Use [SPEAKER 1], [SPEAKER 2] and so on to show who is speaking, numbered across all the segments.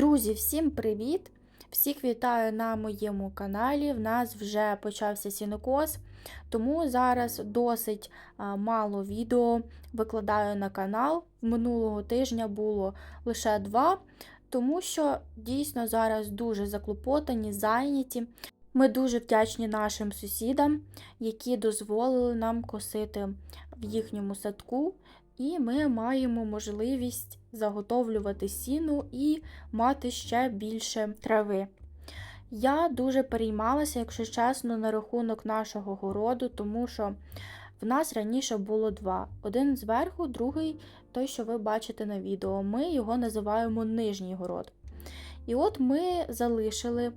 [SPEAKER 1] Друзі, всім привіт! Всіх вітаю на моєму каналі. В нас вже почався сінокос, тому зараз досить мало відео викладаю на канал. Минулого тижня було лише два, тому що дійсно зараз дуже заклопотані, зайняті. Ми дуже вдячні нашим сусідам, які дозволили нам косити в їхньому садку, і ми маємо можливість заготовлювати сіну і мати ще більше трави. Я дуже переймалася, якщо чесно, на рахунок нашого городу, тому що в нас раніше було два: один зверху, другий той, що ви бачите на відео. Ми його називаємо нижній город. І от ми залишили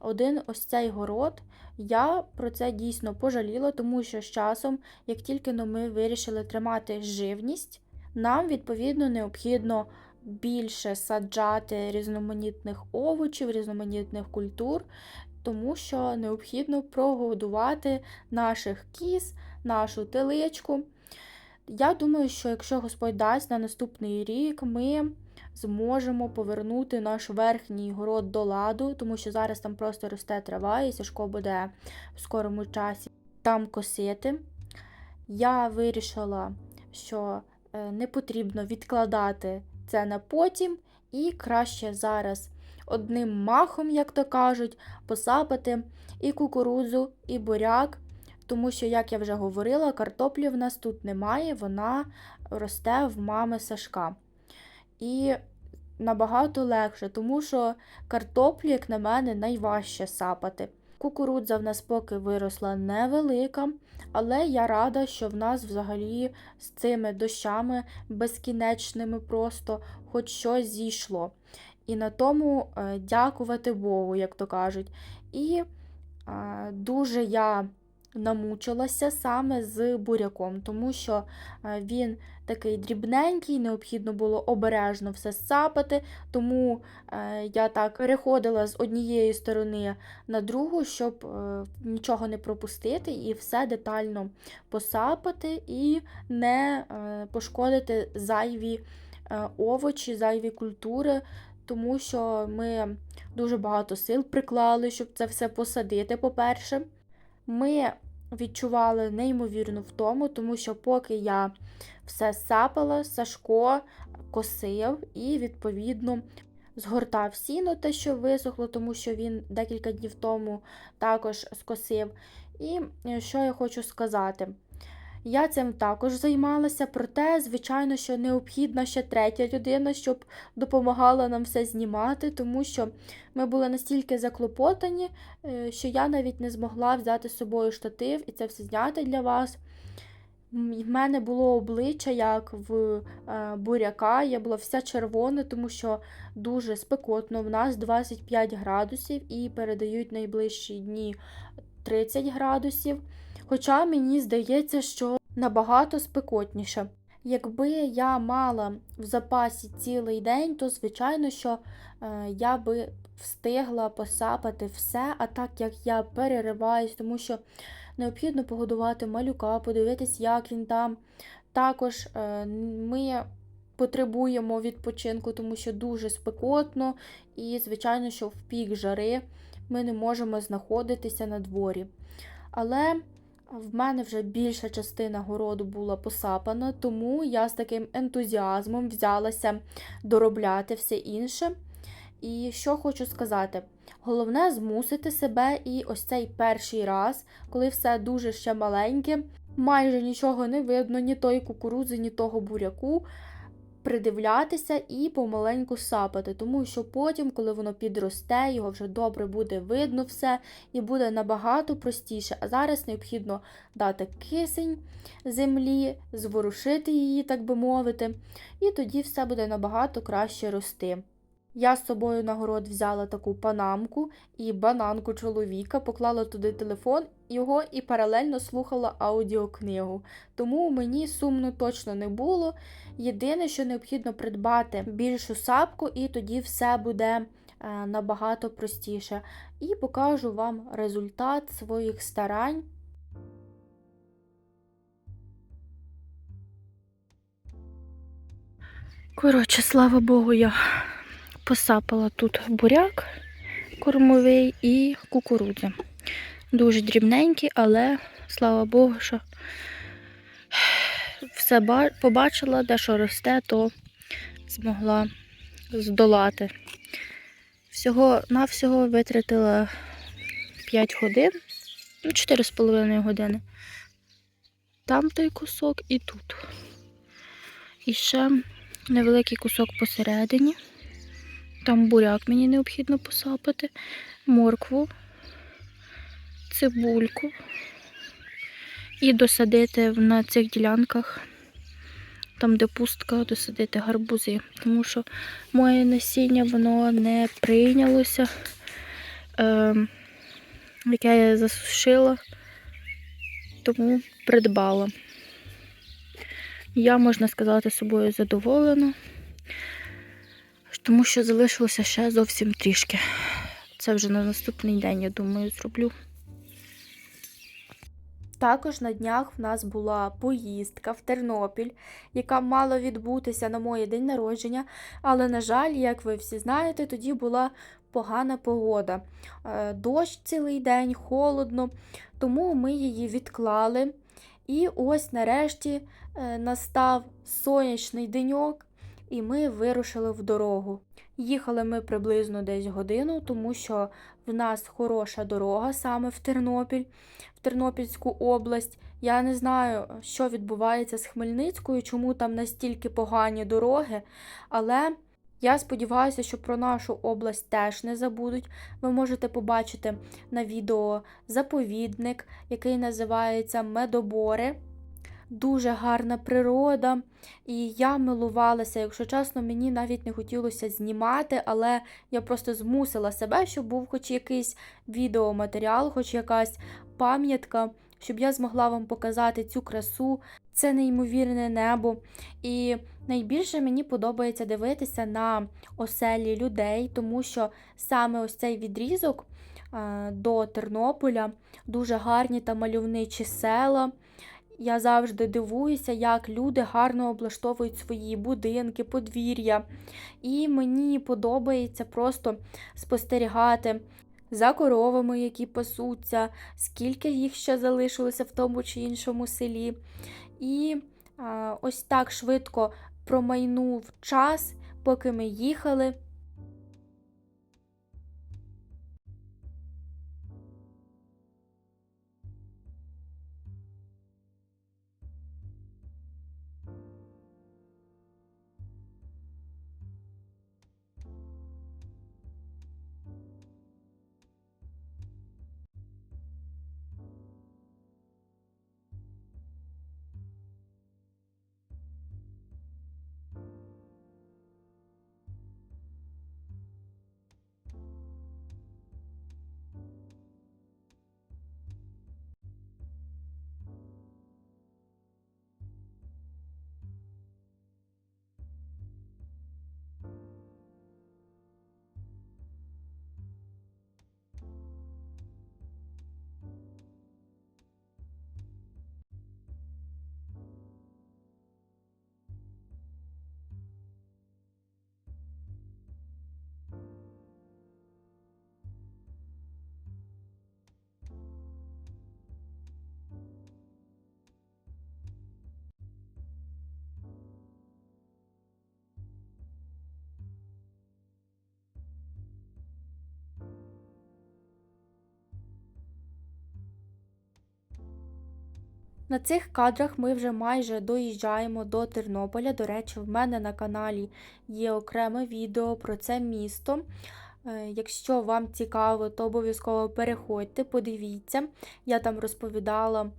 [SPEAKER 1] один ось цей город. Я про це дійсно пожаліла, тому що з часом, як тільки но ми вирішили тримати живність, нам відповідно необхідно більше саджати різноманітних овочів, різноманітних культур, тому що необхідно прогодувати наших кіз, нашу теличку. Я думаю, що якщо Господь дасть на наступний рік, ми зможемо повернути наш верхній город до ладу, тому що зараз там просто росте трава, і Сашко буде в скорому часі там косити. Я вирішила, що е, не потрібно відкладати це на потім, і краще зараз одним махом, як то кажуть, посапати і кукурудзу, і буряк. Тому що, як я вже говорила, картоплі в нас тут немає, вона росте в мами Сашка. І набагато легше, тому що картоплю, як на мене, найважче сапати. Кукурудза в нас поки виросла невелика, але я рада, що в нас взагалі з цими дощами безкінечними просто хоч щось зійшло. І на тому е, дякувати Богу, як то кажуть. І дуже я намучилася саме з буряком, тому що е, він такий дрібненький, необхідно було обережно все сапати, тому е, я так переходила з однієї сторони на другу, щоб е, нічого не пропустити і все детально посапати і не пошкодити зайві овочі, зайві культури. Тому що ми дуже багато сил приклали, щоб це все посадити, по-перше. Ми відчували неймовірну втому, тому що поки я все сапала, Сашко косив і, відповідно, згортав сіно, те, що висохло, тому що він декілька днів тому також скосив. І е, що я хочу сказати? Я цим також займалася, проте, звичайно, що необхідна ще третя людина, щоб допомагала нам все знімати, тому що ми були настільки заклопотані, е, що я навіть не змогла взяти з собою штатив і це все зняти для вас. В мене було обличчя, як в е, буряка, я була вся червона, тому що дуже спекотно. В нас 25 градусів і передають найближчі дні 30 градусів. Хоча мені здається, що набагато спекотніше. Якби я мала в запасі цілий день, то, звичайно, що е, я би встигла посапати все, а так як я перериваюсь, тому що необхідно погодувати малюка, подивитись, як він там. Також е, ми потребуємо відпочинку, тому що дуже спекотно, і, звичайно, що в пік жари ми не можемо знаходитися на дворі. Але в мене вже більша частина городу була посапана, тому я з таким ентузіазмом взялася доробляти все інше. І що хочу сказати: головне змусити себе і ось цей перший раз, коли все дуже ще маленьке, майже нічого не видно, ні тої кукурудзи, ні того буряку придивлятися і помаленьку сапати, тому що потім, коли воно підросте, його вже добре буде видно все і буде набагато простіше. А зараз необхідно дати кисень землі, зворушити її, так би мовити, і тоді все буде набагато краще рости. Я з собою на город взяла таку панамку і бананку чоловіка, поклала туди телефон його і паралельно слухала аудіокнигу. Тому мені сумно точно не було. Єдине, що необхідно придбати більшу сапку, і тоді все буде е, набагато простіше. І покажу вам результат своїх старань. Коротше, слава Богу, я Посапала тут буряк кормовий і кукурудзя. Дуже дрібненькі, але слава Богу, що все побачила, де що росте, то змогла здолати. Всього навсього витратила 5 годин, ну, 4,5 години. Там той кусок і тут. І ще невеликий кусок посередині. Там буряк мені необхідно посапати, моркву, цибульку і досадити на цих ділянках, там, де пустка, досадити гарбузи. Тому що моє насіння воно не прийнялося, е, яке я засушила, тому придбала. Я, можна сказати, собою задоволена, тому що залишилося ще зовсім трішки. Це вже на наступний день, я думаю, зроблю. Також на днях в нас була поїздка в Тернопіль, яка мала відбутися на моє день народження, але, на жаль, як ви всі знаєте, тоді була погана погода. Е, Дощ цілий день, холодно, тому ми її відклали. І ось нарешті е, настав сонячний деньок, і ми вирушили в дорогу. Їхали ми приблизно десь годину, тому що в нас хороша дорога саме в Тернопіль, в Тернопільську область. Я не знаю, що відбувається з Хмельницькою, чому там настільки погані дороги, але я сподіваюся, що про нашу область теж не забудуть. Ви можете побачити на відео заповідник, який називається Медобори. Дуже гарна природа, і я милувалася. Якщо чесно, мені навіть не хотілося знімати, але я просто змусила себе, щоб був хоч якийсь відеоматеріал, хоч якась пам'ятка, щоб я змогла вам показати цю красу, це неймовірне небо. І найбільше мені подобається дивитися на оселі людей, тому що саме ось цей відрізок до Тернополя дуже гарні та мальовничі села. Я завжди дивуюся, як люди гарно облаштовують свої будинки, подвір'я. І мені подобається просто спостерігати за коровами, які пасуться, скільки їх ще залишилося в тому чи іншому селі. І а, ось так швидко промайнув час, поки ми їхали. На цих кадрах ми вже майже доїжджаємо до Тернополя. До речі, в мене на каналі є окреме відео про це місто. Е, Якщо вам цікаво, то обов'язково переходьте, подивіться. Я там розповідала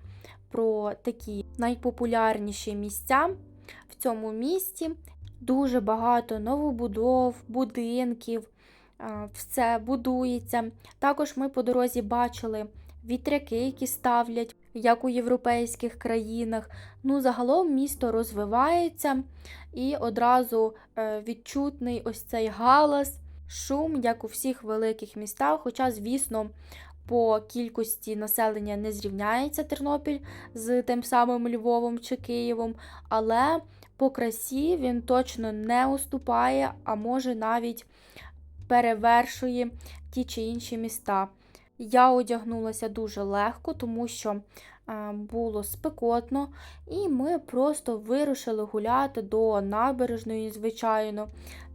[SPEAKER 1] про такі найпопулярніші місця в цьому місті. Дуже багато новобудов, будинків, е, все будується. Також ми по дорозі бачили вітряки, які ставлять, як у європейських країнах. Ну, загалом місто розвивається і одразу е, відчутний ось цей галас, шум, як у всіх великих містах. Хоча, звісно, по кількості населення не зрівняється Тернопіль з тим самим Львовом чи Києвом, але по красі він точно не уступає, а може навіть перевершує ті чи інші міста. Я одягнулася дуже легко, тому що було спекотно, і ми просто вирушили гуляти до набережної, звичайно,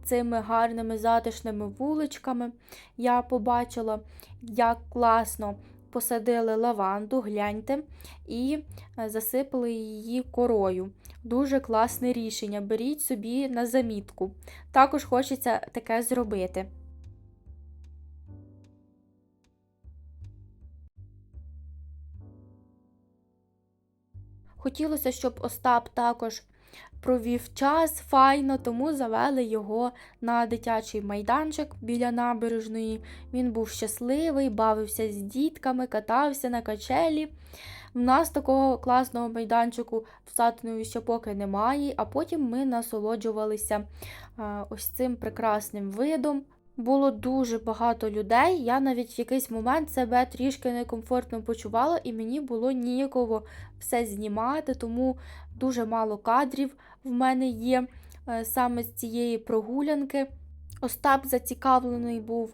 [SPEAKER 1] цими гарними затишними вуличками. Я побачила, як класно посадили лаванду, гляньте, і е, засипали її корою. Дуже класне рішення. Беріть собі на замітку. Також хочеться таке зробити. Хотілося, щоб Остап також провів час файно, тому завели його на дитячий майданчик біля набережної. Він був щасливий, бавився з дітками, катався на качелі. В нас такого класного майданчику в Сатинові ще поки немає, а потім ми насолоджувалися ось цим прекрасним видом. Було дуже багато людей. Я навіть в якийсь момент себе трішки некомфортно почувала, і мені було ніяково все знімати, тому дуже мало кадрів в мене є е, саме з цієї прогулянки. Остап зацікавлений був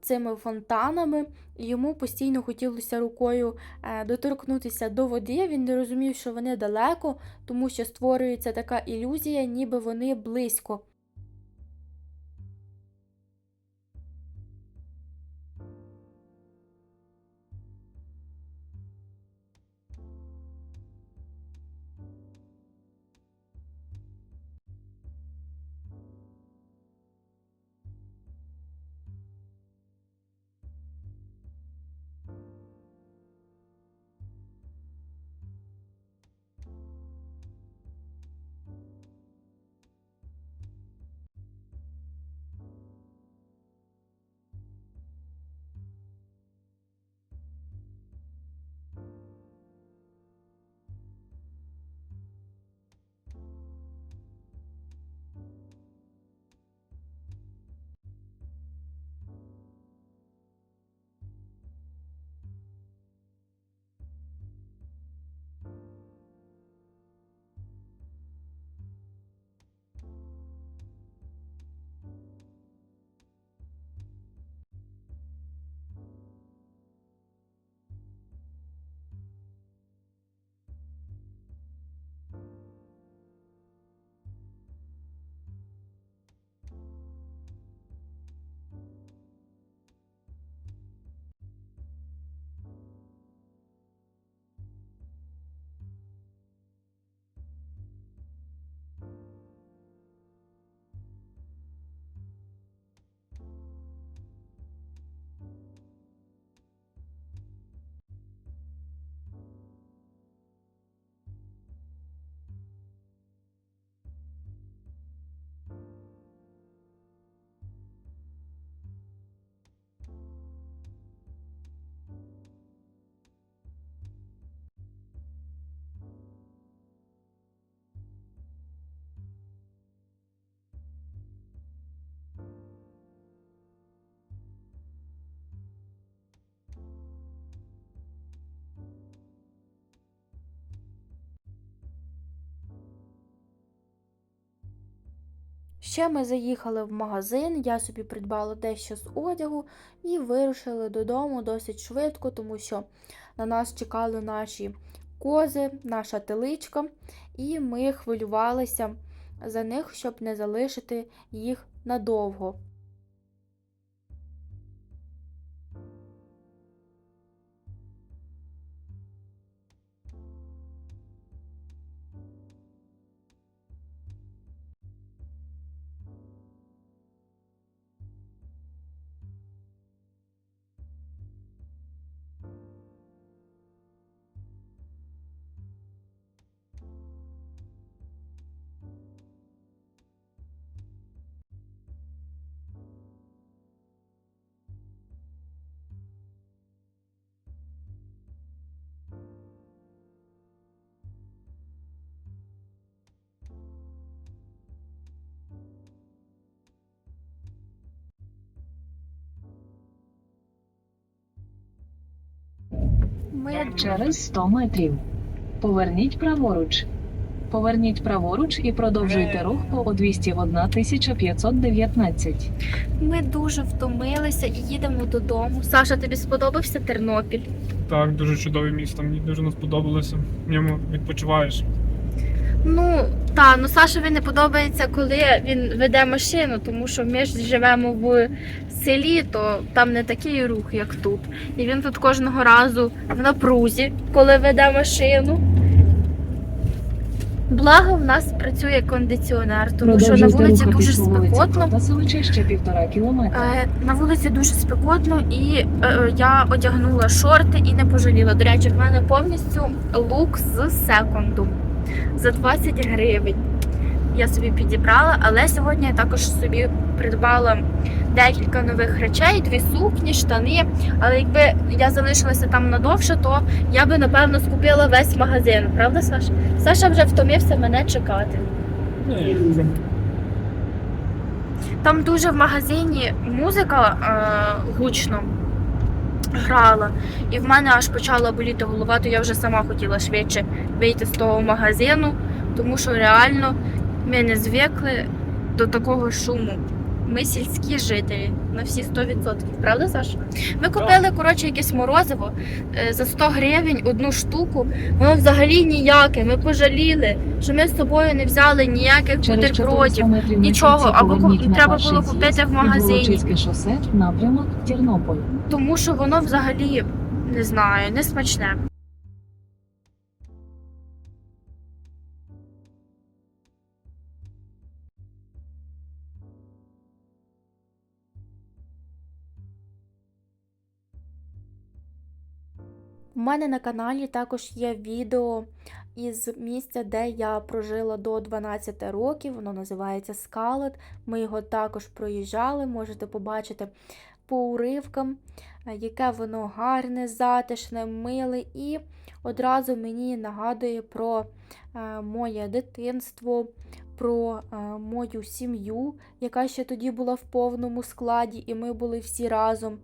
[SPEAKER 1] цими фонтанами, йому постійно хотілося рукою е, доторкнутися до води. Він не розумів, що вони далеко, тому що створюється така ілюзія, ніби вони близько. Ще ми заїхали в магазин, я собі придбала дещо з одягу і вирушили додому досить швидко, тому що на нас чекали наші кози, наша теличка, і ми хвилювалися за них, щоб не залишити їх надовго.
[SPEAKER 2] Через 100 метрів. Поверніть праворуч. Поверніть праворуч і продовжуйте рух по 201 519.
[SPEAKER 1] Ми дуже втомилися і їдемо додому. Саша, тобі сподобався Тернопіль?
[SPEAKER 3] Так, дуже чудове місто. Мені дуже не сподобалося. В ньому відпочиваєш.
[SPEAKER 1] Ну та ну Сашові не подобається, коли він веде машину, тому що ми ж живемо в селі, то там не такий рух, як тут. І він тут кожного разу в напрузі, коли веде машину. Благо, в нас працює кондиціонер, тому що на вулиці дуже спекотно.
[SPEAKER 2] Ще півтора кілометра.
[SPEAKER 1] Е, На вулиці дуже спекотно, і е, е, я одягнула шорти і не пожаліла. До речі, в мене повністю лук з секунду за 20 гривень. Я собі підібрала, але сьогодні я також собі придбала декілька нових речей, дві сукні, штани. Але якби я залишилася там надовше, то я би напевно скупила весь магазин. Правда, Саша? Саша вже втомився мене чекати.
[SPEAKER 3] Дуже.
[SPEAKER 1] Там дуже в магазині музика е, гучно грала, і в мене аж почала боліти голова, то я вже сама хотіла швидше вийти з того магазину, тому що реально ми не звикли до такого шуму. Ми сільські жителі на всі 100%. Правда, Саша? Ми купили, коротше, якесь морозиво е, за 100 гривень одну штуку. Воно взагалі ніяке. Ми пожаліли, що ми з собою не взяли ніяких бутербродів. нічого, або треба було купити в магазині.
[SPEAKER 2] Шосе, напрямок Тернополь.
[SPEAKER 1] тому що воно взагалі не знаю, не смачне. У мене на каналі також є відео із місця, де я прожила до 12 років. Воно називається Скалет. Ми його також проїжджали, можете побачити по уривкам, яке воно гарне, затишне, миле і одразу мені нагадує про е, моє дитинство, про е, мою сім'ю, яка ще тоді була в повному складі, і ми були всі разом.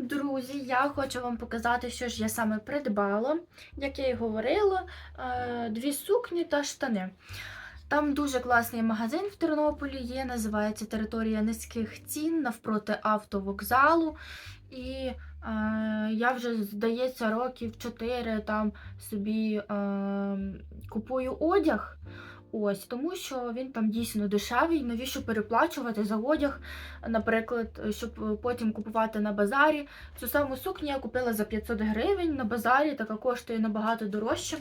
[SPEAKER 1] Друзі, я хочу вам показати, що ж я саме придбала. Як я і говорила, е, дві сукні та штани. Там дуже класний магазин в Тернополі є, називається Територія низьких цін навпроти автовокзалу. І е, я вже, здається, років 4 там собі е, купую одяг. Ось, тому що він там дійсно дешевий. Навіщо переплачувати за одяг, наприклад, щоб потім купувати на базарі. Цю саму сукню я купила за 500 гривень на базарі, така коштує набагато дорожче.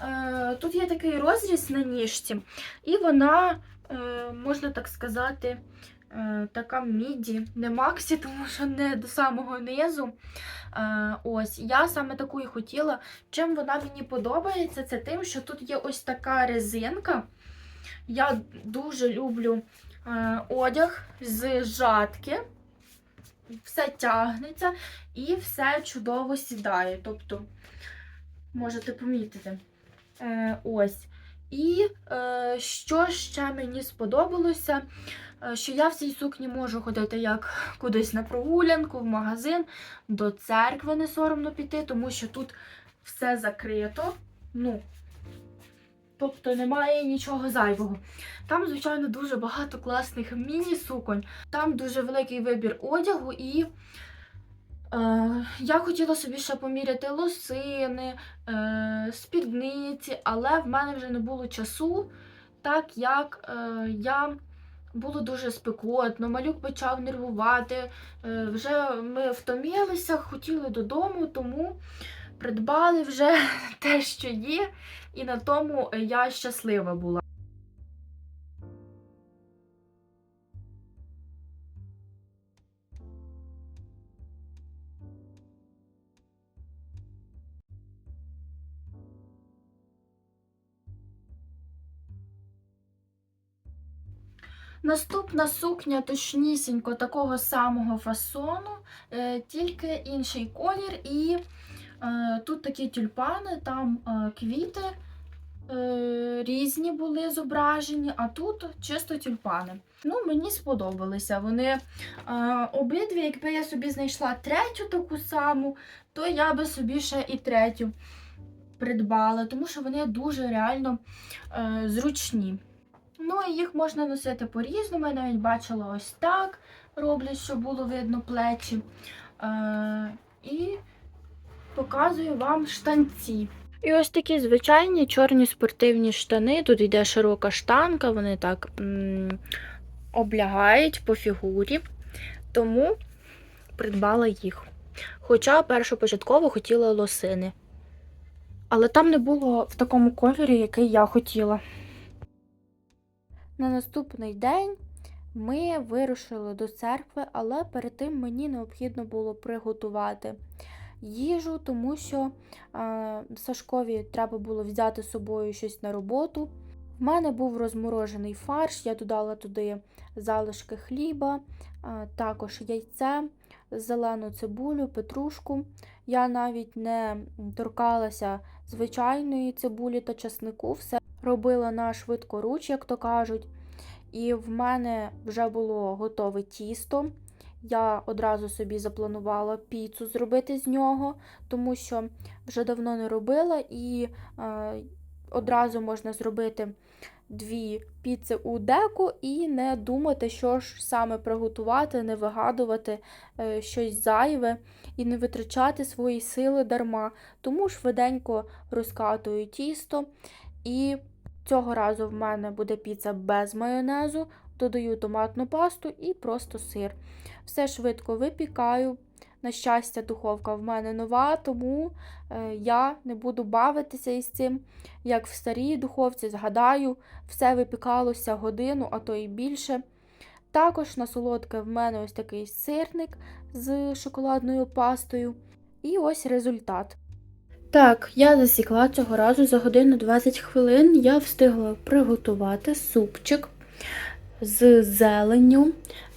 [SPEAKER 1] Е, Тут є такий розріз на ніжці, і вона, е, можна так сказати, е, така міді, не максі, тому що не до самого низу. Е, Ось, я саме таку і хотіла. Чим вона мені подобається, це тим, що тут є ось така резинка. Я дуже люблю е, одяг з жатки. Все тягнеться і все чудово сідає. Тобто, можете помітити. Е, ось. І е, що ще мені сподобалося, е, що я в цій сукні можу ходити як кудись на прогулянку, в магазин, до церкви не соромно піти, тому що тут все закрито. Ну, тобто немає нічого зайвого. Там, звичайно, дуже багато класних міні-суконь, там дуже великий вибір одягу і. Е, я хотіла собі ще поміряти лосини, е, спідниці, але в мене вже не було часу, так як е, я було дуже спекотно, малюк почав нервувати. Е, вже ми втомилися, хотіли додому, тому придбали вже те, що є, і на тому я щаслива була. Наступна сукня точнісінько такого самого фасону, е, тільки інший колір, і е, тут такі тюльпани, там е, квіти різні були зображені, а тут чисто тюльпани. Ну, мені сподобалися. Вони обидві, якби я собі знайшла третю таку саму, то я би собі ще і третю придбала, тому що вони дуже реально зручні. Ну, і їх можна носити по-різному. Я навіть бачила ось так роблять, щоб було видно плечі. Е, і показую вам штанці. І ось такі звичайні чорні спортивні штани. Тут йде широка штанка, вони так м- облягають по фігурі. Тому придбала їх. Хоча першопочатково хотіла лосини. Але там не було в такому кольорі, який я хотіла. На наступний день ми вирушили до церкви, але перед тим мені необхідно було приготувати їжу, тому що е, Сашкові треба було взяти з собою щось на роботу. В мене був розморожений фарш, я додала туди залишки хліба, також яйце, зелену цибулю, петрушку. Я навіть не торкалася звичайної цибулі та часнику, все робила на швидкоруч, як то кажуть. І в мене вже було готове тісто. Я одразу собі запланувала піцу зробити з нього, тому що вже давно не робила, і е, одразу можна зробити дві піци у деку і не думати, що ж саме приготувати, не вигадувати е, щось зайве і не витрачати свої сили дарма. Тому швиденько розкатую тісто і Цього разу в мене буде піца без майонезу, додаю томатну пасту і просто сир. Все швидко випікаю. На щастя, духовка в мене нова, тому е, я не буду бавитися із цим. Як в старій духовці, згадаю, все випікалося годину, а то і більше. Також на солодке в мене ось такий сирник з шоколадною пастою. І ось результат. Так, я засікла цього разу за годину 20 хвилин. Я встигла приготувати супчик з зеленню.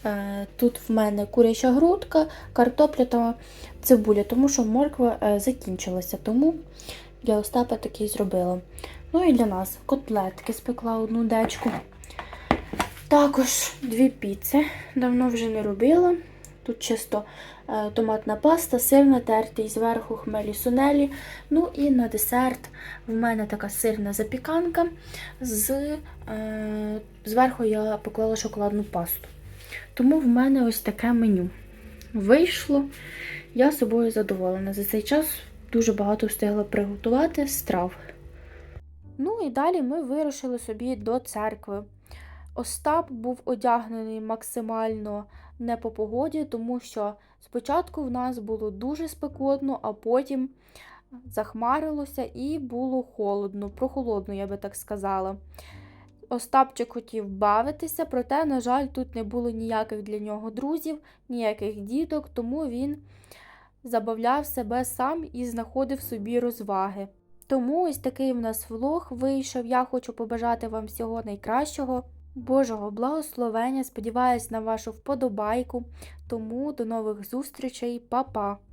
[SPEAKER 1] Е, Тут в мене куряча грудка, картопля та цибуля, тому що морква е, закінчилася. Тому для Остапа такий зробила. Ну і для нас котлетки спекла одну дечку. Також дві піци. Давно вже не робила. Тут чисто е, томатна паста, сир натертий, зверху хмелі сунелі. Ну і на десерт в мене така сирна запіканка. З, зверху я поклала шоколадну пасту. Тому в мене ось таке меню. Вийшло. Я собою задоволена. За цей час дуже багато встигла приготувати страв. Ну і далі ми вирушили собі до церкви. Остап був одягнений максимально не по погоді, тому що спочатку в нас було дуже спекотно, а потім захмарилося і було холодно, прохолодно, я би так сказала. Остапчик хотів бавитися, проте, на жаль, тут не було ніяких для нього друзів, ніяких діток, тому він забавляв себе сам і знаходив собі розваги. Тому ось такий в нас влог вийшов. Я хочу побажати вам всього найкращого, Божого благословення. Сподіваюсь на вашу вподобайку. Тому до нових зустрічей, Па-па!